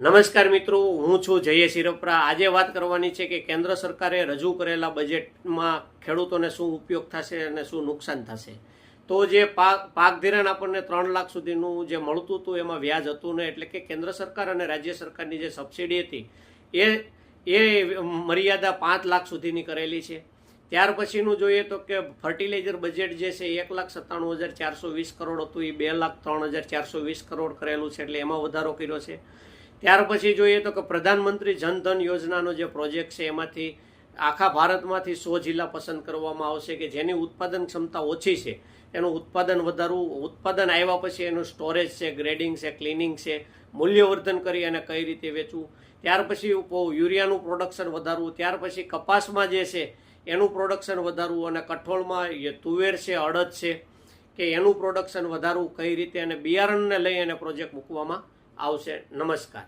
નમસ્કાર મિત્રો, હું છું જય શિરપરા આજે વાત કરવાની છે કે કેન્દ્ર સરકારે રજૂ કરેલા બજેટમાં ખેડૂતોને શું ઉપયોગ થશે અને શું નુકસાન થશે. તો જે પાક પાક ધિરાણ આપણને ત્રણ લાખ સુધીનું જે મળતું હતું, એમાં વ્યાજ હતું ને એટલે કે કેન્દ્ર સરકાર અને રાજ્ય સરકારની જે સબસિડી હતી, એ એ મર્યાદા પાંચ લાખ સુધીની કરેલી છે. ત્યાર પછીનું જોઈએ તો કે ફર્ટિલાઇઝર બજેટ જે છે, એક લાખ સત્તાણું હજાર ચારસો વીસ કરોડ હતું. એ બે લાખ ત્રણ હજાર ચારસો વીસ કરોડ કરેલું છે એટલે એમાં વધારો કર્યો છે. ત્યાર પછી જોઈએ તો કે પ્રધાનમંત્રી જનધન યોજનાનો જે પ્રોજેક્ટ છે, એમાંથી આખા ભારતમાંથી સો જિલ્લા પસંદ કરવામાં આવશે કે જેની ઉત્પાદન ક્ષમતા ઓછી છે, એનું ઉત્પાદન વધારવું, ઉત્પાદન આવ્યા પછી એનું સ્ટોરેજ છે, ગ્રેડિંગ છે, ક્લિનિંગ છે, મૂલ્યવર્ધન કરી અને કઈ રીતે વેચવું. ત્યાર પછી યુરિયાનું પ્રોડક્શન વધારવું, ત્યાર પછી કપાસમાં જે છે, એનું પ્રોડક્શન વધારવું અને કઠોળમાં તુવેર છે, અડદ છે, કે એનું પ્રોડક્શન વધારવું, કઈ રીતે અને બિયારણને લઈ અને પ્રોજેક્ટ મૂકવામાં આવશે. નમસ્કાર.